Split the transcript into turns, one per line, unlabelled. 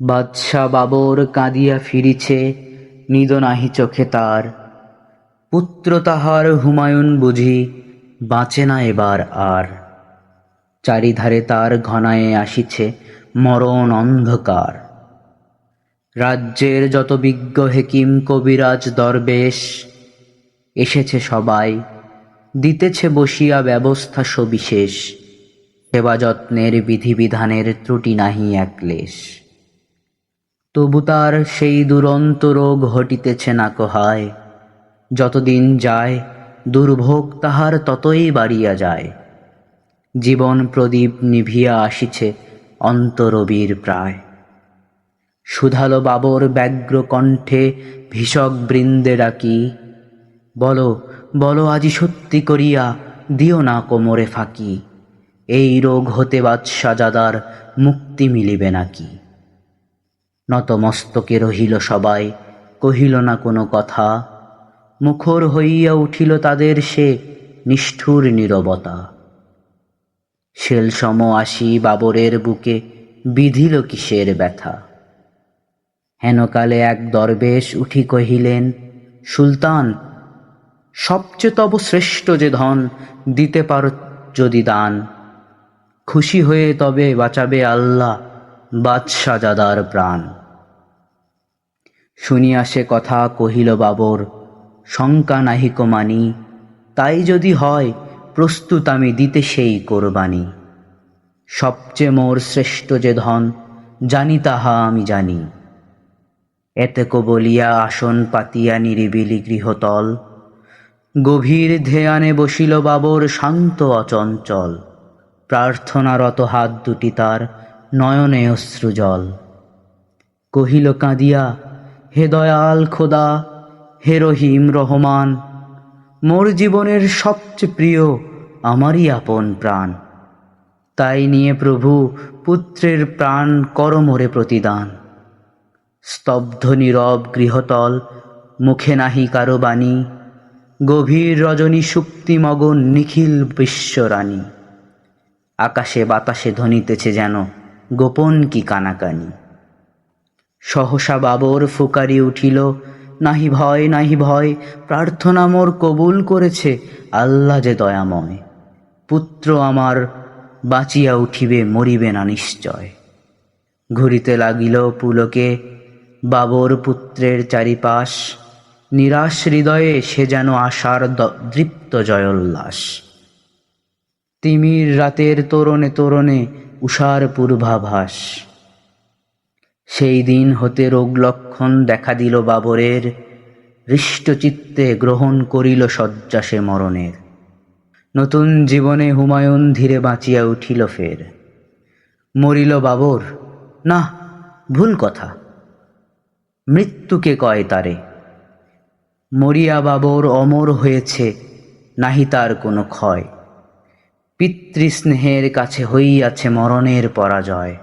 বাদশা বাবর কাঁদিয়া ফিরিছে নিদ নাহি চোখে তার। পুত্র তাহার হুমায়ুন বুঝি বাঁচে না এবার আর। চারিধারে তার ঘনায়ে আসিছে মরণ অন্ধকার। রাজ্যের যত বিজ্ঞ হেকিম, কবিরাজ, দরবেশ এসেছে সবাই। দিতেছে বসিয়া ব্যবস্থা সবিশেষ। সেবা যত্নের বিধিবিধানের ত্রুটি নাহি একলেশ। তবু তার সেই দুরন্ত রোগ হটিতেছে না কোহায়। যতদিন যায়, দুর্ভোগ তাহার ততই বাড়িয়া যায়। জীবন প্রদীপ নিভিয়া আসিছে অন্তরবীর প্রায়। সুধালো বাবর ব্যগ্র কণ্ঠে ভীষক বৃন্দে ডাকি, বলো বলো আজি সত্যি করিয়া দিও না কোমরে ফাঁকি, এই রোগ হতে বাদশাজাদার মুক্তি মিলিবে নাকি? নতমস্তকে রহিল সবাই, কহিল না কোনো কথা। মুখর হইয়া উঠিল তাদের সে নিষ্ঠুর নীরবতা। শেলসম আসি বাবরের বুকে, বিধিল কিসের ব্যথা। হেনকালে এক দরবেশ উঠি কহিলেন, সুলতান সবচেয়ে তব শ্রেষ্ঠ যে ধন দিতে পারো যদি দান। খুশি হয়ে তবে বাঁচাবে আল্লাহ বাদশাহ বাদশাজাদার প্রাণ। শুনিয়া সে কথা কহিল বাবর, শঙ্কা নাহিক মানি, তাই যদি হয়, প্রস্তুত আমি দিতে সেই কোরবানি। সবচেয়ে মোর শ্রেষ্ঠ যে ধন, জানি তাহা আমি জানি। এতেক বলিয়া আসন পাতিয়া নিরিবিলি গৃহতল। গভীর ধ্যানে বসিল বাবর শান্ত অচঞ্চল। প্রার্থনারত হাত দুটি তার নয়নে অশ্রুজল। কহিল, কাঁদিয়া হে দয়াল খোদা, হে রহিম রহমান, মোর জীবনের সবচেয়ে প্রিয় আমারই আপন প্রাণ। তাই নিয়ে প্রভু, পুত্রের প্রাণ করমরে প্রতিদান। স্তব্ধ নীরব গৃহতল, মুখে নাহি কারও বাণী, গভীর রজনী সুপ্তিমগন নিখিল বিশ্বরানী আকাশে বাতাসে ধ্বনিতেছে যেন গোপন কি কানাকানি। সহসা বাবর ফুকারি উঠিল, নাহি ভয় নাহি ভয়, প্রার্থনা মোর কবুল করেছে, আল্লাহ যে দয়াময়। পুত্র আমার, বাঁচিয়া উঠিবে, মরিবে না নিশ্চয়। ঘুরিতে লাগিল পুলকে, বাবর পুত্রের চারিপাশ, নিরাশ হৃদয়ে সে যেন আশার দৃপ্ত জয়োল্লাস। তিমির রাতের তোরণে তোরণে, উষার পূর্বাভাস। সেই দিন হতে রোগ লক্ষণ দেখা দিল বাবরের, হৃষ্টচিত্তে গ্রহণ করিল শয্যা সে মরণের। নতুন জীবনে হুমায়ুন ধীরে বাঁচিয়া উঠিল ফের। মরিল বাবর না ভুল কথা। মৃত্যুকে কয় তারে মরিয়া বাবর অমর হয়েছে, নাহি তার কোনো ক্ষয়। পিতৃস্নেহের কাছে হইয়াছে মরণের পরাজয়।